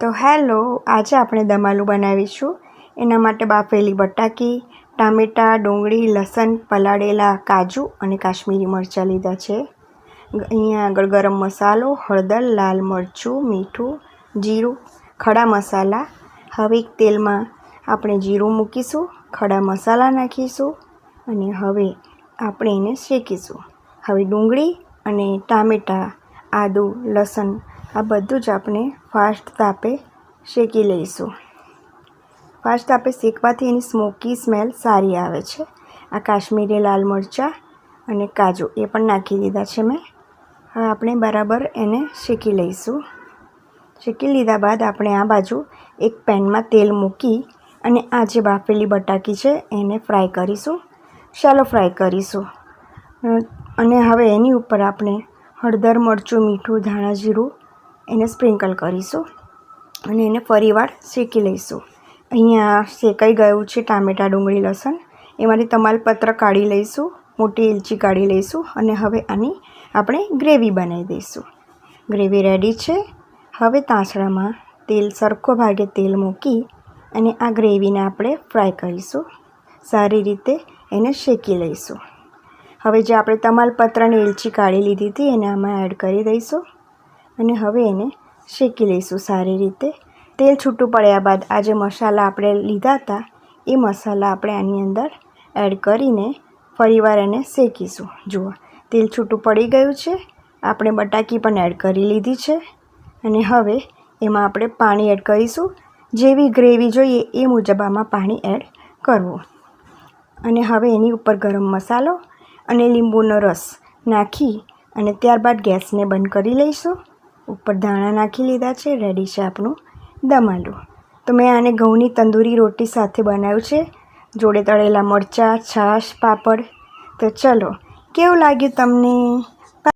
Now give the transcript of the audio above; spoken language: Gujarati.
તો હેલો, આજે આપણે દમાલું બનાવીશું. એના માટે બાફેલી બટાકી, ટામેટાં, ડુંગળી, લસણ, પલાળેલા કાજુ અને કાશ્મીરી મરચાં લીધા છે. અહીંયા આગળ ગરમ મસાલો, હળદર, લાલ મરચું, મીઠું, જીરું, ખડા મસાલા. હવે એક તેલમાં આપણે જીરું મૂકીશું, ખડા મસાલા નાખીશું અને હવે આપણે એને શેકીશું. હવે ડુંગળી અને ટામેટાં, આદું, લસણ આ બધું જ આપણે ફાસ્ટ તાપે શેકી લઈશું. ફાસ્ટ તાપે શેકવાથી એની સ્મોકી સ્મેલ સારી આવે છે. આ કાશ્મીરી લાલ મરચાં અને કાજુ એ પણ નાખી દીધા છે મેં. હવે આપણે બરાબર એને શેકી લઈશું. શેકી લીધા બાદ આપણે આ બાજુ એક પેનમાં તેલ મૂકી અને આ જે બાફેલી બટાકી છે એને ફ્રાય કરીશું. શાલો ફ્રાય કરીશું. અને હવે એની ઉપર આપણે હળદર, મરચું, મીઠું, ધાણા જીરું એને સ્પ્રિંકલ કરીશું અને એને ફરીવાર શેકી લઈશું. અહીંયા શેકાઈ ગયું છે ટામેટાં, ડુંગળી, લસણ. એમાંથી તમાલપત્ર કાઢી લઈશું, મોટી ઇલચી કાઢી લઈશું અને હવે આની આપણે ગ્રેવી બનાવી દઈશું. ગ્રેવી રેડી છે. હવે તાંસળામાં તેલ, સરખો ભાગે તેલ મૂકી અને આ ગ્રેવીને આપણે ફ્રાય કરીશું. સારી રીતે એને શેકી લઈશું. હવે જે આપણે તમાલપત્રની એલચી કાઢી લીધી હતી એને આમાં એડ કરી દઈશું. અને હવે એને શેકી લઈશું સારી રીતે. તેલ છૂટું પડ્યા બાદ આ જે મસાલા આપણે લીધા હતા. એ મસાલા આપણે આની અંદર એડ કરીને ફરીવાર એને શેકીશું. જુઓ, તેલ છૂટું પડી ગયું છે. આપણે બટાકી પણ એડ કરી લીધી છે. અને હવે એમાં આપણે પાણી એડ કરીશું. જેવી ગ્રેવી જોઈએ એ મુજબ આમાં પાણી એડ કરવું. અને હવે એની ઉપર ગરમ મસાલો અને લીંબુનો રસ નાખી અને ત્યારબાદ ગેસને બંધ કરી લઈશું. ઉપર ધાણા નાખી લીધા છે રેડી છે આપણું દમ તો મેં આને ઘઉંની તંદૂરી રોટી સાથે બનાવ્યું છે. જોડે તળેલા મરચાં, છાશ, પાપડ. તો ચલો, કેવું લાગ્યું તમને?